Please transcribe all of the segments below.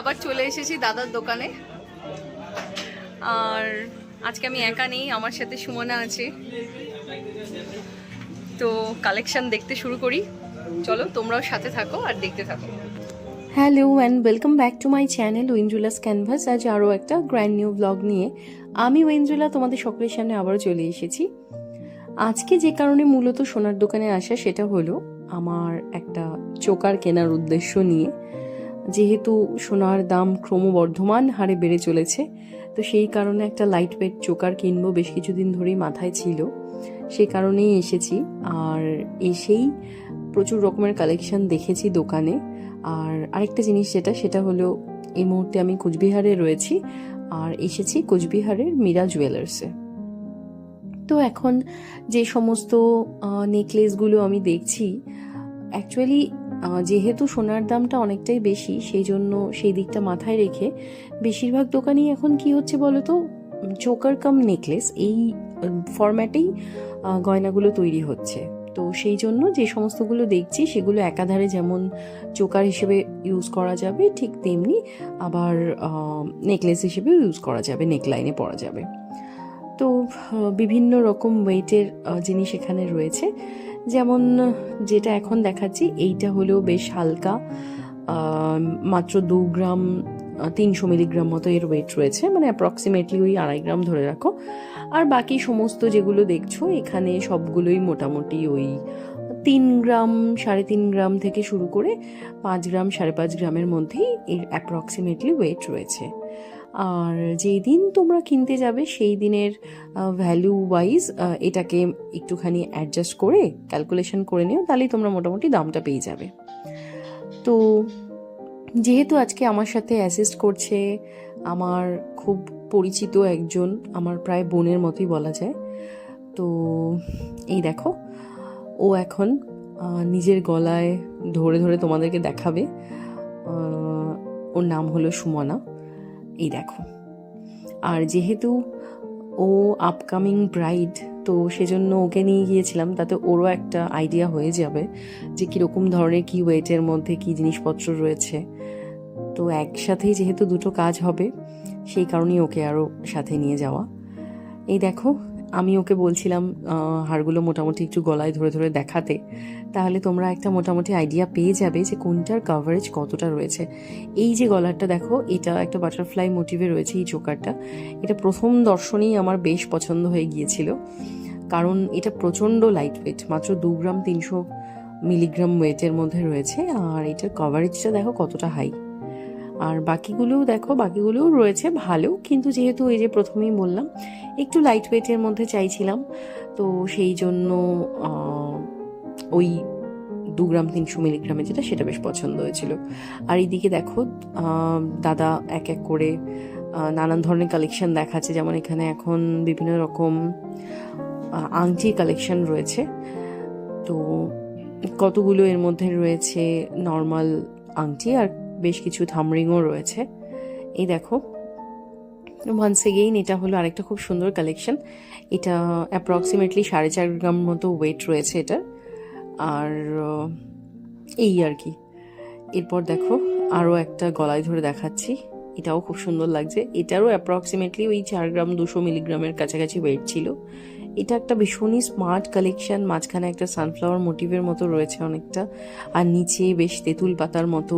আবার চলে এসেছি দাদার দোকানে। আর আজকে আমি একা নেই, আমার সাথে সুমনা আছে। তো কালেকশন দেখতে শুরু করি। চলো, তোমরাও সাথে থাকো আর দেখতে থাকো। Hello and welcome back to my channel ওয়েঞ্জুলাস Canvas আজ আরও একটা গ্র্যান্ড নিউ ব্লগ নিয়ে আমি ওয়েঞ্জুলা তোমাদের সকলের সামনে আবারও চলে এসেছি। আজকে যে কারণে মূলত সোনার দোকানে আসা, সেটা হলো আমার একটা চোকার কেনার উদ্দেশ্য নিয়ে। যেহেতু সোনার দাম ক্রমবর্ধমান হারে বেড়ে চলেছে, তো সেই কারণে একটা লাইট ওয়েট চোকার কিনবো বেশ কিছুদিন ধরেই মাথায় ছিল। সেই কারণেই এসেছি। আর এসেই প্রচুর রকমের কালেকশন দেখেছি দোকানে। আর আরেকটা জিনিস যেটা, সেটা হলো এই মুহূর্তে আমি কোচবিহারে রয়েছি। আর এসেছি কোচবিহারের মীরা জুয়েলার্সে তো এখন যে সমস্ত নেকলেসগুলো আমি দেখছি অ্যাকচুয়ালি যেহেতু সোনার দামটা অনেকটাই বেশি, সেই জন্য সেই দিকটা মাথায় রেখে বেশিরভাগ দোকানেই এখন কি হচ্ছে বলো তো চোকার কাম নেকলেস, এই ফরম্যাটেই গয়নাগুলো তৈরি হচ্ছে। তো সেই জন্য যে সমস্তগুলো দেখছি, সেগুলো একাধারে যেমন চোকার হিসেবে ইউজ করা যাবে, ঠিক তেমনি আবার নেকলেস হিসেবেও ইউজ করা যাবে নেকলাইনে পরা যাবে। তো বিভিন্ন রকম ওয়েটের জিনিস এখানে রয়েছে। যেমন যেটা এখন দেখাচ্ছি, এইটা হলেও বেশ হালকা। মাত্র দু গ্রাম তিনশো মিলিগ্রাম মতো এর ওয়েট রয়েছে মানে অ্যাপ্রক্সিমেটলি ওই আড়াই গ্রাম ধরে রাখো। আর বাকি সমস্ত যেগুলো দেখছ, এখানে সবগুলোই মোটামুটি ওই তিন গ্রাম, সাড়ে তিন গ্রাম থেকে শুরু করে পাঁচ গ্রাম, সাড়ে পাঁচ গ্রামের মধ্যেই এর অ্যাপ্রক্সিমেটলি ওয়েট রয়েছে। আর যেই দিন তোমরা কিনতে যাবে, সেই দিনের ভ্যালু ওয়াইজ এটাকে একটুখানি অ্যাডজাস্ট করে ক্যালকুলেশন করে নিও, তাহলেই তোমরা মোটামুটি দামটা পেয়ে যাবে। তো যেহেতু আজকে আমার সাথে অ্যাসিস্ট করছে, আমার খুব পরিচিত একজন, আমার প্রায় বোনের মতোই বলা যায়, তো এই দেখো, ও এখন নিজের গলায় ধরে ধরে তোমাদেরকে দেখাবে। ওর নাম হলো সুমনা। এই দেখো। আর যেহেতু ও আপকামিং ব্রাইড তো সেজন্য ওকে নিয়ে গিয়েছিলাম, তাতে ওরও একটা আইডিয়া হয়ে যাবে যে কীরকম ধরনের কি ওয়েটের মধ্যে কি জিনিসপত্র রয়েছে। তো একসাথেই যেহেতু দুটো কাজ হবে, সেই কারণেই ওকে আরও সাথে নিয়ে যাওয়া। এই দেখো আমি ওকে বলছিলাম হাড়গুলো মোটামুটি একটু গলায় ধরে ধরে দেখাতে। তাহলে তোমরা একটা মোটামুটি আইডিয়া পেয়ে যাবে যে কোনটার কাভারেজ কতটা রয়েছে। এই যে গলারটা দেখো, এটা একটা বাটারফ্লাই মোটিভে রয়েছে এই চোকারটা এটা প্রথম দর্শনেই আমার বেশ পছন্দ হয়ে গিয়েছিল। কারণ এটা প্রচণ্ড লাইট ওয়েট মাত্র দু গ্রাম তিনশো মিলিগ্রাম ওয়েটের মধ্যে রয়েছে। আর এটার কভারেজটা দেখো কতটা হাই আর বাকিগুলোও দেখো, বাকিগুলোও রয়েছে ভালো, কিন্তু যেহেতু এই যে প্রথমেই বললাম, একটু লাইট ওয়েটের মধ্যে চাইছিলাম, তো সেই জন্য ওই দু গ্রাম তিনশো মিলিগ্রামে যেটা, সেটা বেশ পছন্দ হয়েছিল। আর এইদিকে দেখো দাদা এক এক করে নানান ধরনের কালেকশন দেখাচ্ছে, যেমন এখানে এখন বিভিন্ন রকম আংটির কালেকশন রয়েছে। তো কতগুলো এর মধ্যে রয়েছে নর্মাল আংটি আর বেশ কিছু থামরিংও রয়েছে। এই দেখো ওয়ান্স এগেইন এটা হলো আরেকটা খুব সুন্দর কালেকশন এটা অ্যাপ্রক্সিমেটলি সাড়ে চার গ্রাম মতো ওয়েট রয়েছে এটার। আর এই আর কি। এরপর দেখো, আরও একটা গলায় ধরে দেখাচ্ছি। এটাও খুব সুন্দর লাগছে। এটারও অ্যাপ্রক্সিমেটলি ওই চার গ্রাম দুশো মিলিগ্রামের কাছাকাছি ওয়েট ছিল। এটা একটা ভীষণই স্মার্ট কালেকশন মাঝখানে একটা সানফ্লাওয়ার মোটিভের মতো রয়েছে অনেকটা। আর নিচে বেশ তেঁতুল পাতার মতো,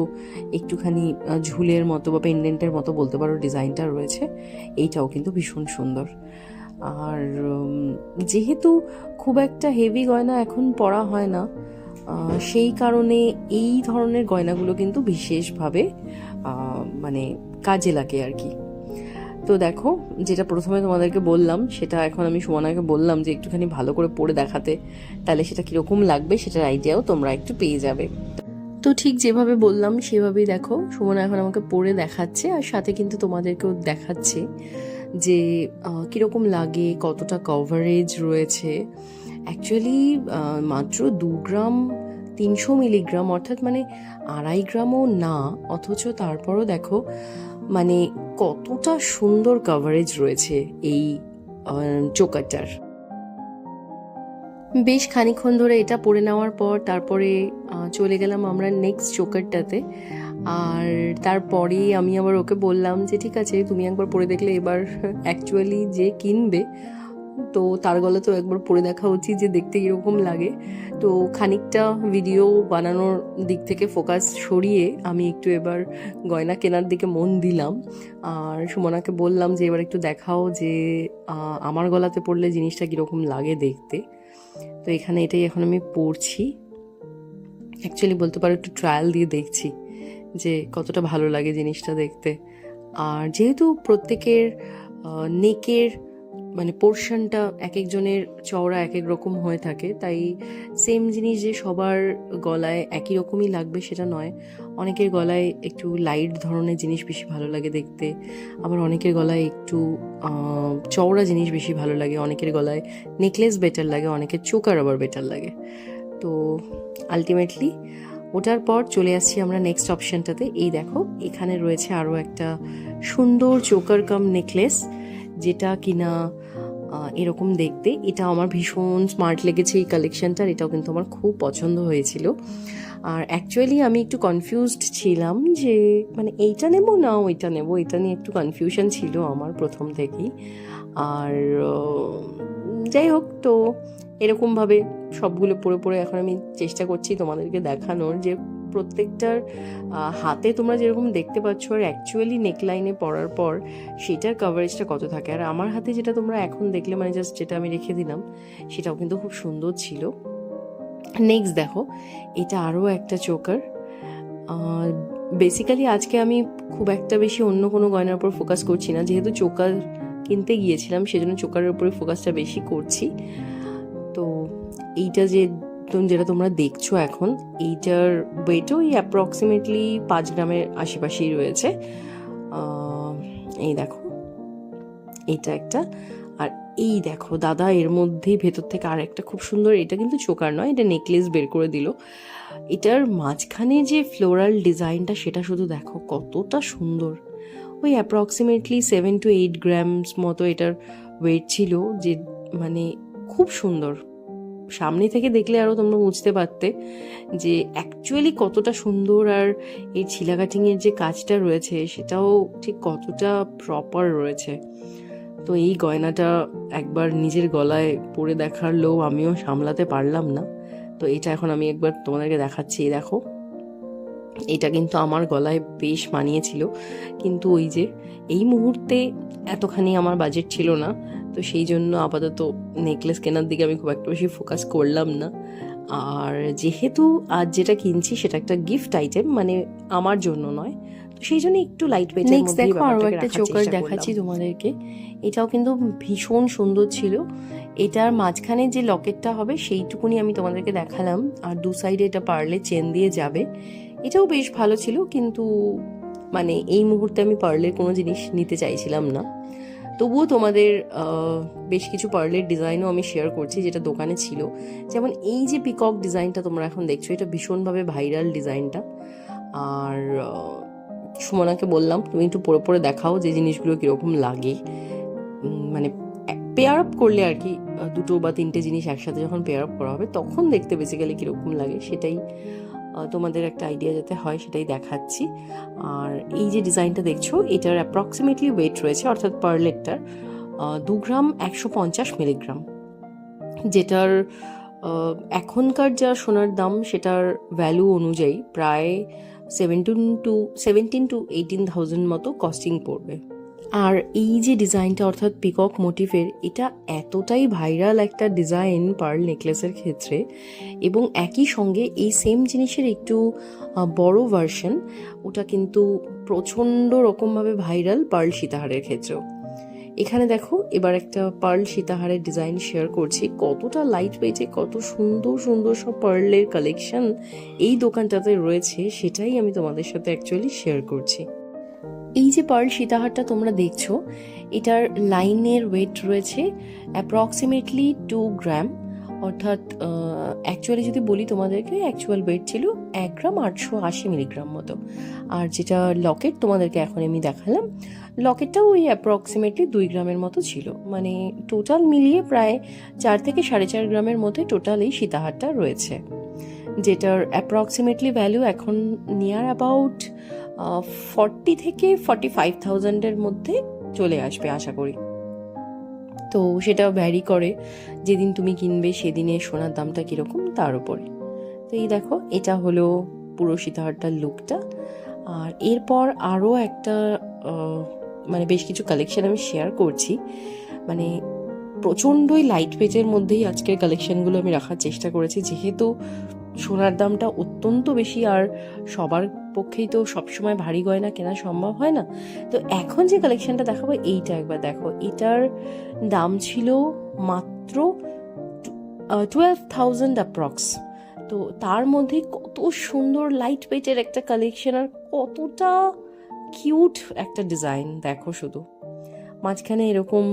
একটুখানি ঝুলের মতো বা পেন্ডেন্টের মতো বলতে পারো ডিজাইনটা রয়েছে। এইটাও কিন্তু ভীষণ সুন্দর। আর যেহেতু খুব একটা হেভি গয়না এখন পরা হয় না সেই কারণে এই ধরনের গয়নাগুলো কিন্তু বিশেষভাবে মানে কাজে লাগে আর কি। তো দেখো, যেটা প্রথমে তোমাদেরকে বললাম, সেটা এখন আমি সুমনাকে বললাম যে একটুখানি ভালো করে পরে দেখাতে, তাহলে সেটা কীরকম লাগবে সেটার আইডিয়াও তোমরা একটু পেয়ে যাবে। তো ঠিক যেভাবে বললাম, সেভাবেই দেখো, সুমনা এখন আমাকে পরে দেখাচ্ছে, আর সাথে কিন্তু তোমাদেরকেও দেখাচ্ছে যে কীরকম লাগে, কতটা কভারেজ রয়েছে। অ্যাকচুয়ালি মাত্র দু গ্রাম তিনশো মিলিগ্রাম, অর্থাৎ মানে আড়াই গ্রামও না, অথচ তারপরও দেখো মানে কতটা সুন্দর কাভারেজ রয়েছে এই চোকারটার বেশ খানিক্ষণ ধরে এটা পরে নেওয়ার পর তারপরে চলে গেলাম আমরা নেক্সট চোকারটাতে আর তারপরে আমি আবার ওকে বললাম যে, ঠিক আছে, তুমি একবার পরে দেখলে এবার অ্যাকচুয়ালি যে কিনবে তো তার গলা তো একবার পরে দেখা উচিত যে দেখতে কীরকম লাগে। তো খানিকটা ভিডিও বানানোর দিক থেকে ফোকাস সরিয়ে আমি একটু এবার গয়না কেনার দিকে মন দিলাম। আর সুমনাকে বললাম যে, এবার একটু দেখাও যে আমার গলাতে পড়লে জিনিসটা কীরকম লাগে দেখতে। তো এখানে এটাই এখন আমি পড়ছি। অ্যাকচুয়ালি বলতে পারো একটু ট্রায়াল দিয়ে দেখছি যে, কতটা ভালো লাগে জিনিসটা দেখতে। আর যেহেতু প্রত্যেকের নেকের মানে পোর্শনটা এক একজনের চওড়া এক এক রকম হয়ে থাকে, তাই সেম জিনিস যে সবার গলায় একই রকমই লাগবে সেটা নয়। অনেকের গলায় একটু লাইট ধরনের জিনিস বেশি ভালো লাগে দেখতে, আবার অনেকের গলায় একটু চওড়া জিনিস বেশি ভালো লাগে, অনেকের গলায় নেকলেস বেটার লাগে, অনেকের চোকার আবার বেটার লাগে। তো আলটিমেটলি ওটার পর চলে আসছি আমরা নেক্সট অপশনটাতে এই দেখো, এখানে রয়েছে আরও একটা সুন্দর চোকার কাম নেকলেস যেটা কিনা এরকম দেখতে। এটা আমার ভীষণ স্মার্ট লেগেছে এই কালেকশনটার এটাও কিন্তু আমার খুব পছন্দ হয়েছিল। আর অ্যাকচুয়ালি আমি একটু কনফিউজড ছিলাম যে মানে এইটা নেব না ওইটা নেব? এটা নিয়ে একটু কনফিউশন ছিল আমার প্রথম থেকেই। আর যাই হোক, তো এরকমভাবে সবগুলো পড়ে পড়ে এখন আমি চেষ্টা করছি তোমাদেরকে দেখানোর যে প্রত্যেকটার হাতে তোমরা যেরকম দেখতে পাচ্ছ আর অ্যাকচুয়ালি নেকলাইনে পরার পর সেটার কভারেজটা কত থাকে। আর আমার হাতে যেটা তোমরা এখন দেখলে মানে জাস্ট যেটা আমি রেখে দিলাম, সেটাও কিন্তু খুব সুন্দর ছিল। নেক্সট দেখো, এটা আরও একটা চোকার বেসিক্যালি আজকে আমি খুব একটা বেশি অন্য কোনো গয়নার উপর ফোকাস করছি না। যেহেতু চোকার কিনতে গিয়েছিলাম, সেজন্য চোকারের উপরে ফোকাসটা বেশি করছি। তো এইটা যে তো- যেটা তোমরা দেখছ এখন, এইটার ওয়েটও এই অ্যাপ্রক্সিমেটলি পাঁচ গ্রামের আশেপাশেই রয়েছে। এই দেখো এইটা একটা। আর এই দেখো, দাদা, এর মধ্যেই ভেতর থেকে আর একটা খুব সুন্দর, এটা কিন্তু চোকার নয়, এটা নেকলেস বের করে দিল। এটার মাঝখানে যে ফ্লোরাল ডিজাইনটা সেটা শুধু দেখো, কতটা সুন্দর। ওই approximately seven to eight grams মতো এটার ওয়েট ছিল, যে মানে খুব সুন্দর। সামনে থেকে দেখলে আরও তোমরা বুঝতে পারতে যে অ্যাকচুয়ালি কতটা সুন্দর আর এই ছিলা কাটিংয়ের যে কাজটা রয়েছে, সেটাও ঠিক কতটা প্রপার রয়েছে। তো এই গয়নাটা একবার নিজের গলায় পরে দেখার আমিও সামলাতে পারলাম না। তো এটা এখন আমি একবার তোমাদেরকে দেখাচ্ছি দেখো। এটা কিন্তু আমার গলায় বেশ মানিয়েছিল। কিন্তু ওই যে, এই মুহূর্তে এতখানি আমার বাজেট ছিল না। তো সেই জন্য আপাতত নেকলেস কেনার দিকে আমি খুব একটা বেশি ফোকাস করলাম না। আর যেহেতু আজ যেটা কিনছি সেটা একটা গিফট আইটেম মানে আমার জন্য নয়। তো সেই জন্য একটু লাইট Next মধ্যে দেখো আরও একটা চোকার দেখাচ্ছি তোমাদেরকে। এটাও কিন্তু ভীষণ সুন্দর ছিল। এটার মাঝখানে যে লকেটটা হবে সেইটুকুনি আমি তোমাদেরকে দেখালাম। আর দু সাইডে এটা পারলে চেন দিয়ে যাবে। এটাও বেশ ভালো ছিল কিন্তু মানে এই মুহূর্তে আমি পার্লের কোনো জিনিস নিতে চাইছিলাম না। তবুও তোমাদের বেশ কিছু পার্লের ডিজাইনও আমি শেয়ার করছি যেটা দোকানে ছিল। যেমন এই যে পিকক ডিজাইনটা তোমরা এখন দেখছ, এটা ভীষণভাবে ভাইরাল ডিজাইনটা আর সুমনাকে বললাম, তুমি একটু পরে পরে দেখাও যে জিনিসগুলো কীরকম লাগে। মানে পেয়ার আপ করলে আর কি দুটো বা তিনটে জিনিস একসাথে যখন পেয়ার আপ করা হবে, তখন দেখতে বেসিক্যালি কীরকম লাগে সেটাই তোমাদের একটা আইডিয়া যাতে হয় সেটাই দেখাচ্ছি। আর এই যে ডিজাইনটা দেখছ, এটার অ্যাপ্রক্সিমেটলি ওয়েট রয়েছে, অর্থাৎ পার পারলেটটার দু গ্রাম একশো পঞ্চাশ মিলিগ্রাম যেটার এখনকার যা সোনার দাম, সেটার ভ্যালু অনুযায়ী প্রায় seventeen to seventeen to eighteen thousand মতো কস্টিং পড়বে। আর এই যে ডিজাইনটা অর্থাৎ পিকক মোটিভের এটা এতটাই ভাইরাল একটা ডিজাইন পার্ল নেকলেসের ক্ষেত্রে এবং একই সঙ্গে এই সেম জিনিসের একটু বড় ভার্সন ওটা কিন্তু প্রচণ্ড রকমভাবে ভাইরাল পার্ল সীতাহারের ক্ষেত্রেও। এখানে দেখো, এবার একটা পার্ল সীতাহারের ডিজাইন শেয়ার করছি। কতটা লাইট ওয়েটে কত সুন্দর সুন্দর সব পার্লের কালেকশন এই দোকানটাতে রয়েছে, সেটাই আমি তোমাদের সাথে অ্যাকচুয়ালি শেয়ার করছি। এই যে পার্ল সীতাহারটা তোমরা দেখছ, এটার লাইনের ওয়েট রয়েছে অ্যাপ্রক্সিমেটলি টু গ্রাম অর্থাৎ অ্যাকচুয়ালি যদি বলি তোমাদেরকে অ্যাকচুয়াল ওয়েট ছিল এক গ্রাম আটশো আশি মিলিগ্রাম মতো। আর যেটা লকেট তোমাদেরকে এখন আমি দেখালাম লকেটটাও ওই অ্যাপ্রক্সিমেটলি দুই গ্রামের মতো ছিল। মানে টোটাল মিলিয়ে প্রায় চার থেকে সাড়ে চার গ্রামের মধ্যে টোটাল এই সীতাহারটা রয়েছে। যেটার অ্যাপ্রক্সিমেটলি ভ্যালু এখন নিয়ার অ্যাবাউট ফর্টি থেকে ফর্টি ফাইভ থাউজেন্ডের মধ্যে চলে আসবে আশা করি। তো সেটা ভ্যারি করে যেদিন তুমি কিনবে সেদিনে সোনার দামটা কীরকম তার উপরে। তো এই দেখো, এটা হলো পুরো সীতাহারটার লুকটা আর এরপর আরও একটা মানে বেশ কিছু কালেকশন আমি শেয়ার করছি। মানে প্রচণ্ডই লাইট ওয়েটের মধ্যেই আজকের কালেকশনগুলো আমি রাখার চেষ্টা করেছি। যেহেতু সোনার দামটা অত্যন্ত বেশি আর সবার পক্ষেই তো সবসময় ভারী গয়না কেনা সম্ভব হয় না। তো এখন যে কালেকশনটা দেখাবো, এইটা একবার দেখো। এটার দাম ছিল মাত্র টুয়েলভ থাউজেন্ড অ্যাপ্রক্স তো তার মধ্যে কত সুন্দর লাইট ওয়েটের একটা কালেকশন আর কতটা কিউট একটা ডিজাইন দেখো শুধু। মাঝখানে এরকম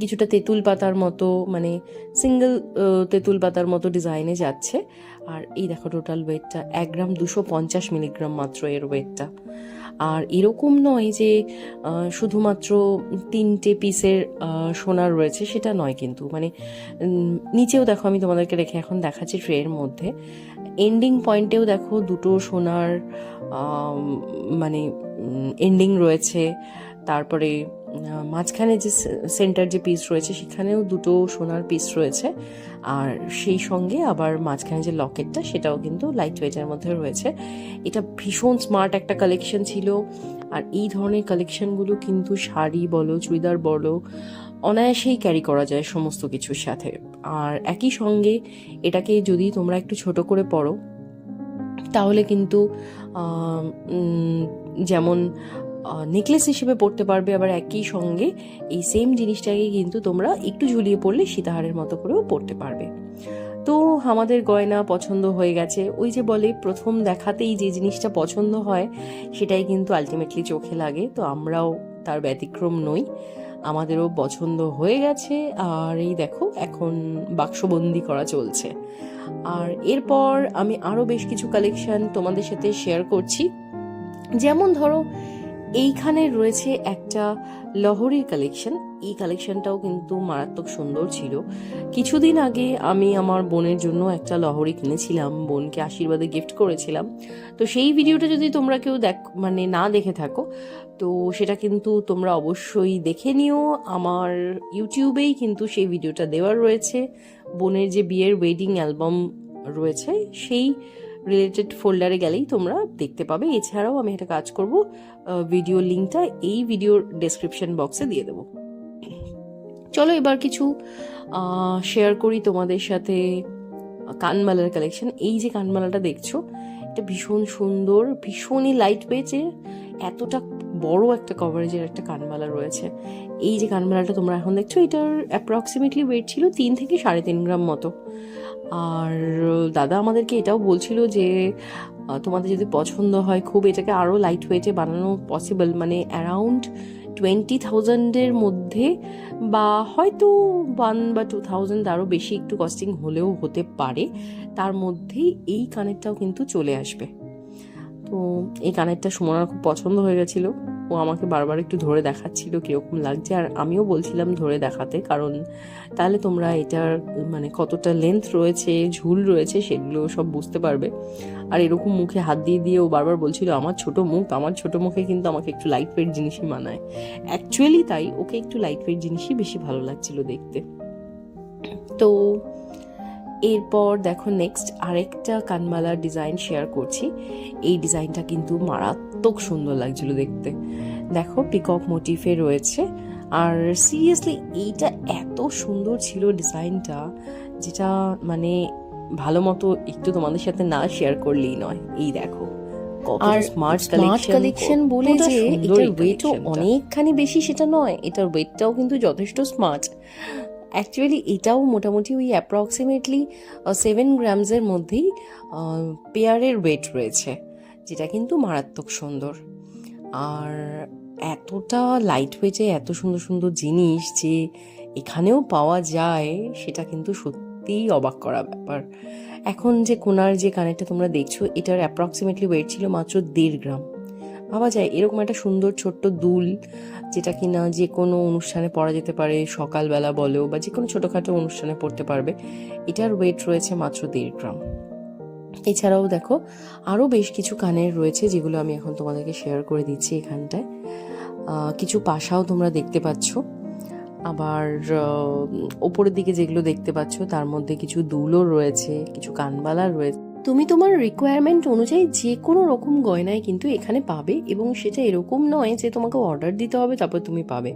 কিছুটা তেঁতুল পাতার মতো মানে সিঙ্গেল তেঁতুল পাতার মতো ডিজাইনে যাচ্ছে। আর এই দেখো টোটাল ওয়েটটা এক গ্রাম দুশো পঞ্চাশ মিলিগ্রাম মাত্র এর ওয়েটটা আর এরকম নয় যে শুধুমাত্র তিনটে পিসের সোনার রয়েছে, সেটা নয় কিন্তু। মানে নিচেও দেখো আমি তোমাদেরকে রেখে এখন দেখাচ্ছি ট্রের মধ্যে। এন্ডিং পয়েন্টেও দেখো দুটো সোনার মানে এন্ডিং রয়েছে। তারপরে মাঝখানে যে সেন্টার যে পিস রয়েছে, সেখানেও দুটো সোনার পিস রয়েছে। আর সেই সঙ্গে আবার মাঝখানে যে লকেটটা সেটাও কিন্তু লাইট ওয়েটের মধ্যে রয়েছে। এটা ভীষণ স্মার্ট একটা কালেকশন ছিল। আর এই ধরনের কালেকশনগুলো কিন্তু শাড়ি বলো, চুড়িদার বলো, অনায়াসেই ক্যারি করা যায় সমস্ত কিছুর সাথে। আর একই সঙ্গে এটাকে যদি তোমরা একটু ছোট করে পড়ো, তাহলে কিন্তু যেমন নেকলেস হিসেবে পড়তে পারবে আবার একই সঙ্গে এই সেম জিনিসটাকে কিন্তু তোমরা একটু ঝুলিয়ে পড়লে সীতাহারের মতো করেও পড়তে পারবে। তো আমাদের গয়না পছন্দ হয়ে গেছে। ওই যে বলে প্রথম দেখাতেই যে জিনিসটা পছন্দ হয়, সেটাই কিন্তু আলটিমেটলি চোখে লাগে। তো আমরাও তার ব্যতিক্রম নই, আমাদেরও পছন্দ হয়ে গেছে। আর এই দেখো, এখন বাক্সবন্দি করা চলছে। আর এরপর আমি আরও বেশ কিছু কালেকশন তোমাদের সাথে শেয়ার করছি। যেমন ধরো এইখানে রয়েছে একটা লহরির কালেকশন এই কালেকশনটাও কিন্তু মারাত্মক সুন্দর ছিল। কিছুদিন আগে আমি আমার বোনের জন্য একটা লহরি কিনেছিলাম, বোনকে আশীর্বাদে গিফট করেছিলাম। তো সেই ভিডিওটা যদি তোমরা কেউ দেখ মানে না দেখে থাকো, তো সেটা কিন্তু তোমরা অবশ্যই দেখে নিও। আমার ইউটিউবেই কিন্তু সেই ভিডিওটা দেওয়ার রয়েছে। বোনের যে বিয়ের ওয়েডিং অ্যালবাম রয়েছে, সেই রিলেটেড ফোল্ডারে গেলেই তোমরা দেখতে পাবে। এছাড়াও আমি একটা কাজ করব ভিডিও লিঙ্কটা এই ভিডিওর ডেসক্রিপশন বক্সে দিয়ে দেবো। চলো এবার কিছু শেয়ার করি তোমাদের সাথে কানমালার কালেকশন এই যে কানমালাটা দেখছ, এটা ভীষণ সুন্দর, ভীষণই লাইট পেয়েছে এতটা বড় একটা কভারেজের একটা কানমালা রয়েছে। এই যে কানমালাটা তোমরা এখন দেখছ, এটার অ্যাপ্রক্সিমেটলি ওয়েট ছিল তিন থেকে সাড়ে তিন গ্রাম মতো। আর দাদা আমাদেরকে এটাও বলছিল যে তোমাদের যদি পছন্দ হয় খুব এটাকে আরও লাইট ওয়েটে বানানো পসিবল মানে অ্যারাউন্ড টোয়েন্টি থাউজেন্ডের মধ্যে বা হয়তো ওয়ান বা টু থাউজেন্ড আরও বেশি একটু কস্টিং হলেও হতে পারে, তার মধ্যেই এই কানেরটাও কিন্তু চলে আসবে। তো এই কানেরটা সুমনার খুব পছন্দ হয়ে গেছিল। ও আমাকে বারবার একটু ধরে দেখাচ্ছিল কীরকম লাগছে। আর আমিও বলছিলাম ধরে দেখাতে, কারণ তাহলে তোমরা এটার মানে কতটা লেন্থ রয়েছে, ঝুল রয়েছে সেগুলো সব বুঝতে পারবে। আর এরকম মুখে হাত দিয়ে দিয়ে ও বারবার বলছিল, আমার ছোট মুখ, আমার ছোট মুখে কিন্তু আমাকে একটু লাইট ওয়েট জিনিসই মানায়। অ্যাকচুয়ালি তাই, ওকে একটু লাইট ওয়েট জিনিসই বেশি ভালো লাগছিল দেখতে। তো এরপর দেখো নেক্সট আরেকটা কানমালার ডিজাইন শেয়ার করছি। এই ডিজাইনটা কিন্তু মারাত্মক সুন্দর লাগছিল দেখতে। দেখো পিকক মোটিফে রয়েছে। আর সিরিয়াসলি এইটা এত সুন্দর ছিল ডিজাইনটা যেটা মানে ভালো মতো একটু তোমাদের সাথে না শেয়ার করলেই নয়। এই দেখো আর স্মার্ট collection বলে যে এটার ওয়েটও অনেকখানি বেশি সেটা নয়। এটার ওয়েটটাও কিন্তু যথেষ্ট স্মার্ট অ্যাকচুয়ালি এটাও মোটামুটি ওই অ্যাপ্রক্সিমেটলি সেভেন গ্রামসের মধ্যেই পেয়ারের ওয়েট রয়েছে, যেটা কিন্তু মারাত্মক সুন্দর। আর এতটা লাইট ওয়েটে এত সুন্দর সুন্দর জিনিস যে এখানেও পাওয়া যায়, সেটা কিন্তু সত্যিই অবাক করা ব্যাপার। এখন যে কোনার যে কানেরটা তোমরা দেখছ, এটার অ্যাপ্রক্সিমেটলি ওয়েট ছিল মাত্র দেড় গ্রাম ভাবা যায়, এরকম একটা সুন্দর ছোট্ট দুল যেটা কিনা যে কোনো অনুষ্ঠানে পরা যেতে পারে, সকালবেলা বলো বা যে কোনো ছোটোখাটো অনুষ্ঠানে পড়তে পারবে, এটার ওয়েট রয়েছে মাত্র দেড় গ্রাম। এছাড়াও দেখো, আরও বেশ কিছু কানের রয়েছে যেগুলো আমি এখন তোমাদেরকে শেয়ার করে দিচ্ছি এখানটায়। কিছু পাশাও তোমরা দেখতে পাচ্ছ। আবার ওপরের দিকে যেগুলো দেখতে পাচ্ছ, তার মধ্যে কিছু দুলও রয়েছে, কিছু কানবালা রয়েছে তুমি তোমার রিকোয়ারমেন্ট অনুযায়ী যে কোনো রকম গয়নায় কিন্তু এখানে পাবে এবং সেটা এরকম নয় যে তোমাকে অর্ডার দিতে হবে, তারপর তুমি পাবে।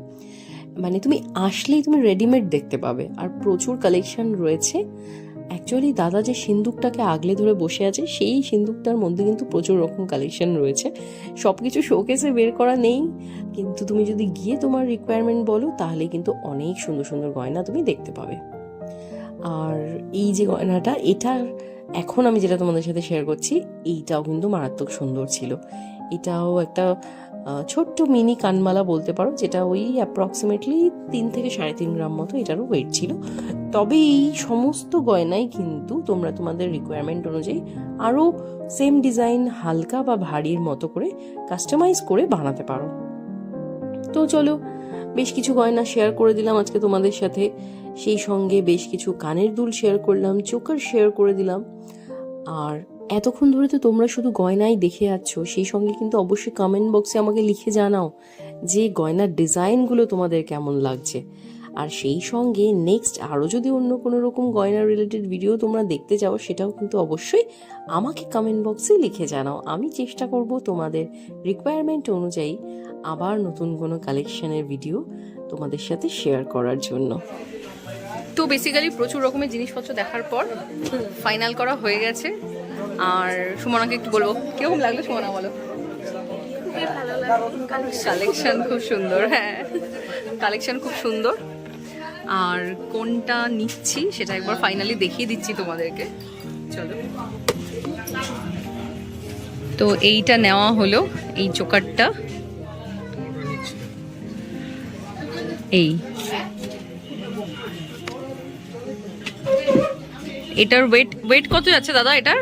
মানে তুমি আসলেই তুমি রেডিমেড দেখতে পাবে। আর প্রচুর কালেকশন রয়েছে। অ্যাকচুয়ালি দাদা যে সিন্দুকটাকে আগলে ধরে বসে আছে, সেই সিন্দুকটার মধ্যে কিন্তু প্রচুর রকম কালেকশন রয়েছে। সব কিছু শোকেসে বের করা নেই। কিন্তু তুমি যদি গিয়ে তোমার রিকোয়ারমেন্ট বলো, তাহলে কিন্তু অনেক সুন্দর সুন্দর গয়না তুমি দেখতে পাবে। আর এই যে গয়নাটা, এটার এখন আমি যেটা তোমাদের সাথে শেয়ার করছি, এইটাও কিন্তু মারাত্মক সুন্দর ছিল। এটাও একটা ছোট্ট মিনি কানমালা বলতে পারো, যেটা ওই অ্যাপ্রক্সিমেটলি তিন থেকে সাড়ে তিন গ্রাম মতো এটারও ওয়েট ছিল। তবে এই সমস্ত গয়নাই কিন্তু তোমরা তোমাদের রিকোয়ারমেন্ট অনুযায়ী আরও সেম ডিজাইন হালকা বা ভারীর মতো করে কাস্টমাইজ করে বানাতে পারো। তো চলো বেশ কিছু গয়না শেয়ার করে দিলাম আজকে তোমাদের সাথে। সেই সঙ্গে বেশ কিছু কানের দুল শেয়ার করলাম চোকার শেয়ার করে দিলাম। আর এতক্ষণ ধরে তো তোমরা শুধু গয়নাই দেখে যাচ্ছ সেই সঙ্গে কিন্তু অবশ্যই কমেন্ট বক্সে আমাকে লিখে জানাও যে গয়নার ডিজাইনগুলো তোমাদের কেমন লাগছে। আর সেই সঙ্গে নেক্সট আরও যদি অন্য কোনো রকম গয়না রিলেটেড ভিডিও তোমরা দেখতে চাও, সেটাও কিন্তু অবশ্যই আমাকে কমেন্ট বক্সে লিখে জানাও। আমি চেষ্টা করব তোমাদের রিকোয়ারমেন্ট অনুযায়ী আবার নতুন কোনো কালেকশনের ভিডিও তোমাদের সাথে শেয়ার করার জন্য। তো বেসিক্যালি প্রচুর রকমের জিনিসপত্র দেখার পর ফাইনাল করা হয়ে গেছে। আর সুমনাকে একটু বলব কীরকম লাগল সুমনা বলো? কালেকশন খুব সুন্দর। হ্যাঁ। কালেকশন খুব সুন্দর। আর কোনটা নিচ্ছি সেটা একবার ফাইনালি দেখিয়ে দিচ্ছি তোমাদেরকে। চলো। তো এইটা নেওয়া হলো এই চোকারটা এই। এটার ওয়েট ওয়েট কত যাচ্ছে দাদা এটার?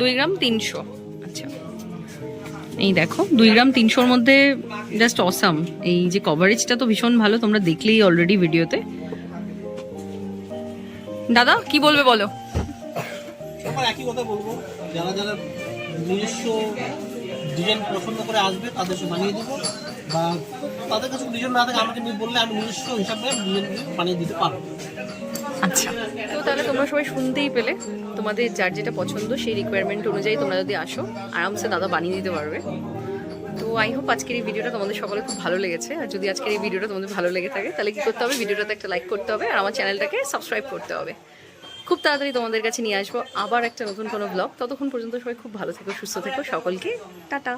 দুই গ্রাম তিনশো। আচ্ছা। এই দেখো, দুই গ্রাম তিনশোর মধ্যে জাস্ট অসাম এই যে কভারেজটা তো ভীষণ ভালো, তোমরা দেখলেই অলরেডি ভিডিওতে দাদা, কি বলবে বলো? যারা যারা নিজস্ব ডিজাইন পছন্দ করে আসবে, তাদের বানিয়ে দিব। বা তাদের কাছে ডিজাইন না থাকে, আমাকে বললে আমি নিজস্ব হিসাবে বানিয়ে দিতে পারব। আচ্ছা। তো তাহলে তোমরা সবাই শুনতেই পেলে, তোমাদের যার যেটা পছন্দ সেই রিকোয়ারমেন্ট অনুযায়ী তোমরা যদি আসো, আরামসে দাদা বানিয়ে দিতে পারবে। তো আই হোপ আজকের এই ভিডিওটা তোমাদের সকলে খুব ভালো লেগেছে। আর যদি আজকের এই ভিডিওটা তোমাদের ভালো লেগে থাকে, তাহলে কি করতে হবে? ভিডিওটাতে একটা লাইক করতে হবে আর আমার চ্যানেলটাকে সাবস্ক্রাইব করতে হবে। খুব তাড়াতাড়ি তোমাদের কাছে নিয়ে আসব আবার একটা নতুন কোনো ব্লগ ততক্ষণ পর্যন্ত সবাই খুব ভালো থেকো, সুস্থ থেকো। সকলকে টাটা।